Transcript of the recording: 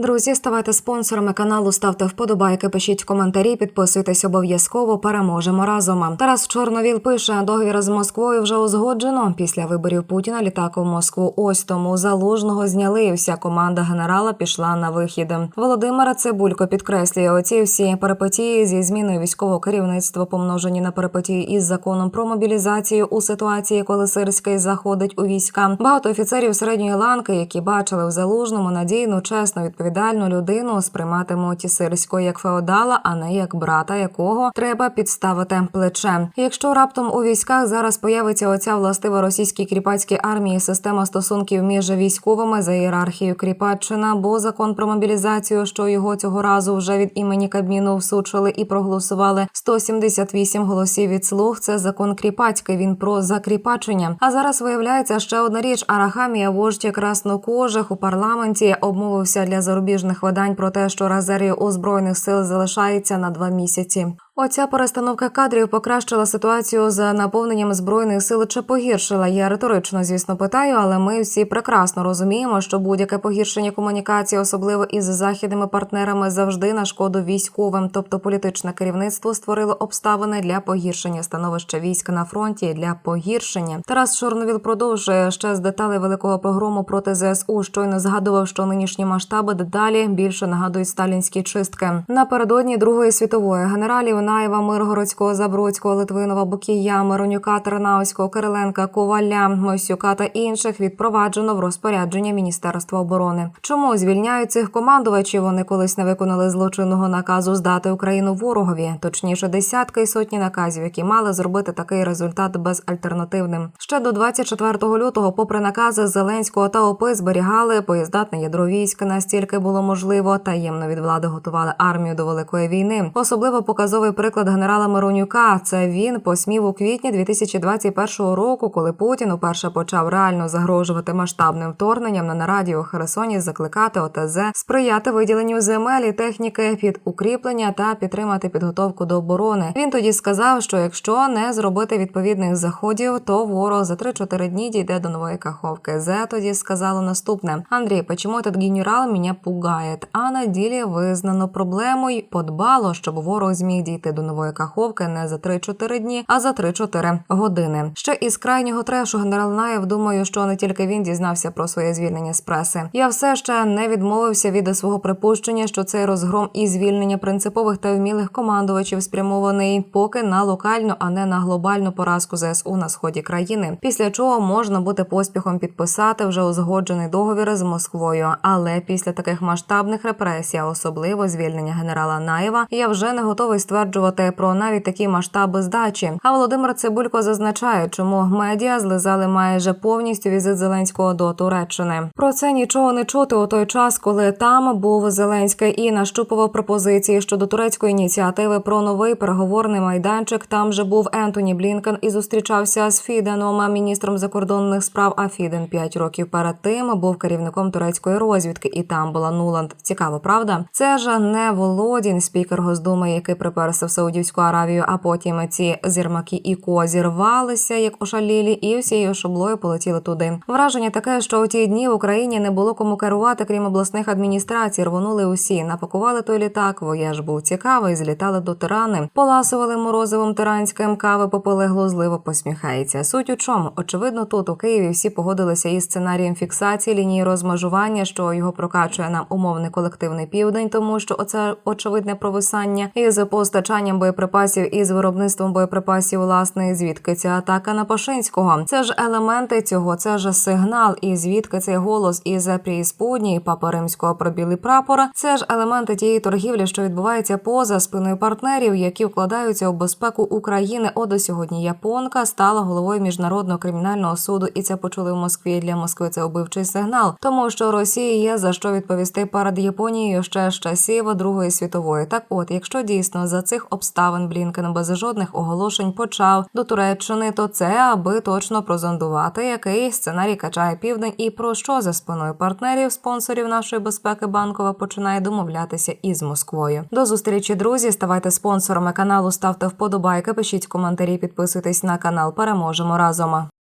Друзі, ставайте спонсорами каналу, ставте вподобайки, пишіть коментарі, підписуйтесь обов'язково. Переможемо разом. Тарас Чорновіл пише: договір з Москвою вже узгоджено. Після виборів Путіна літак у Москву. Ось тому залужного зняли. і Вся команда генерала пішла на вихід. Володимира Цибулько підкреслює оці всі перипетії зі зміною військового керівництва, помножені на перипетії із законом про мобілізацію у ситуації, коли Сирський заходить у війська. Багато офіцерів середньої ланки, які бачили в залужному надійну, чесно чесну, відповідальну людину, сприйматимуть Сирського як феодала, а не як брата, якого треба підставити плече. Якщо раптом у військах зараз появиться оця властива російській кріпацькій армії система стосунків між військовими за ієрархією Кріпаччина, бо закон про мобілізацію, що його цього разу вже від імені Кабміну всучили і проголосували 178 голосів від слуг. Це закон кріпацький. Він про закріпачення. А зараз виявляється ще одна річ. Арахамія, вождь краснокожих у парламенті, обмовився для зарубіжних видань про те, що резерві озброєних сил залишається на два місяці. Оця перестановка кадрів покращила ситуацію з наповненням збройних сил чи погіршила. Я риторично, звісно, питаю, але ми всі прекрасно розуміємо, що будь-яке погіршення комунікації, особливо із західними партнерами, завжди на шкоду військовим. Тобто політичне керівництво створило обставини для погіршення становища військ на фронті для погіршення. Тарас Чорновіл продовжує ще з деталей великого погрому проти ЗСУ. Щойно згадував, що нинішні масштаби дедалі більше нагадують сталінські чистки. Напередодні Другої світової генералів Наєва, Миргородського, Забродського, Литвинова, Букія, Миронюка, Тернавського, Кириленка, Коваля, Мосюка та інших відпроваджено в розпорядження Міністерства оборони. Чому звільняють цих командувачів? Вони колись не виконали злочинного наказу здати Україну ворогові, точніше, десятки і сотні наказів, які мали зробити такий результат безальтернативним. Ще до 24 лютого, попри накази Зеленського та ОП, зберігали поїздатне ядро військ настільки було можливо. Таємно від влади готували армію до великої війни. Особливо показовий приклад генерала Миронюка. Це він посмів у квітні 2021 року, коли Путін уперше почав реально загрожувати масштабним вторгненням на нараді у Херсоні, закликати ОТЗ сприяти виділенню земель і техніки під укріплення та підтримати підготовку до оборони. Він тоді сказав, що якщо не зробити відповідних заходів, то ворог за 3-4 дні дійде до нової каховки. Зе тоді сказало наступне: Андрій, почему этот генерал мене пугає? А на ділі визнано проблему й подбало, щоб ворог зміг дійти до нової каховки не за 3-4 дні, а за 3-4 години. Ще із крайнього трешу генерал Наєв думаю, що не тільки він дізнався про своє звільнення з преси. Я все ще не відмовився від свого припущення, що цей розгром і звільнення принципових та вмілих командувачів спрямований поки на локальну, а не на глобальну поразку ЗСУ на сході країни. Після чого можна буде поспіхом підписати вже узгоджений договір з Москвою. Але після таких масштабних репресій, особливо звільнення генерала Наєва, я вже не готовий стверджувати про навіть такі масштаби здачі. А Володимир Цибулько зазначає, чому медіа злизали майже повністю візит Зеленського до Туреччини. Про це нічого не чути у той час, коли там був Зеленський і нащупував пропозиції щодо турецької ініціативи про новий переговорний майданчик. Там же був Ентоні Блінкен і зустрічався з Фіденом, міністром закордонних справ. А Фіден п'ять років перед тим був керівником турецької розвідки, і там була Нуланд. Цікаво, правда? Це ж не Володін, спікер Госдуми, який приперся в Саудівську Аравію, а потім ці зірмаки і козі рвалися, як ошалілі, і всією шоблою полетіли туди. Враження таке, що у ті дні в Україні не було кому керувати, крім обласних адміністрацій. Рвонули усі, напакували той літак. Вояж був цікавий. Злітали до тирани, поласували морозивом тиранським кави, попили глузливо посміхається. Суть у чому? Очевидно, тут у Києві всі погодилися із сценарієм фіксації лінії розмежування, що його прокачує нам умовний колективний південь, тому що оце очевидне провисання із постачанням боєприпасів і з виробництвом боєприпасів власне, звідки ця атака на Пашинського. Це ж елементи цього, це ж сигнал, і звідки цей голос із преісподній папа римського про білий прапор. Це ж елементи тієї торгівлі, що відбувається поза спиною партнерів, які вкладаються у безпеку України. От до сьогодні японка стала головою міжнародного кримінального суду, і це почули в Москві. Для Москви це убивчий сигнал, тому що Росії є за що відповісти перед Японією ще з часів Другої світової. Так, от, якщо дійсно за цих обставин Блінкен без жодних оголошень почав до Туреччини, то це аби точно прозондувати, який сценарій качає південь і про що за спиною партнерів, спонсорів нашої безпеки банкова починає домовлятися із Москвою. До зустрічі, друзі. Ставайте спонсорами каналу, ставте вподобайки, пишіть коментарі, підписуйтесь на канал. Переможемо разом.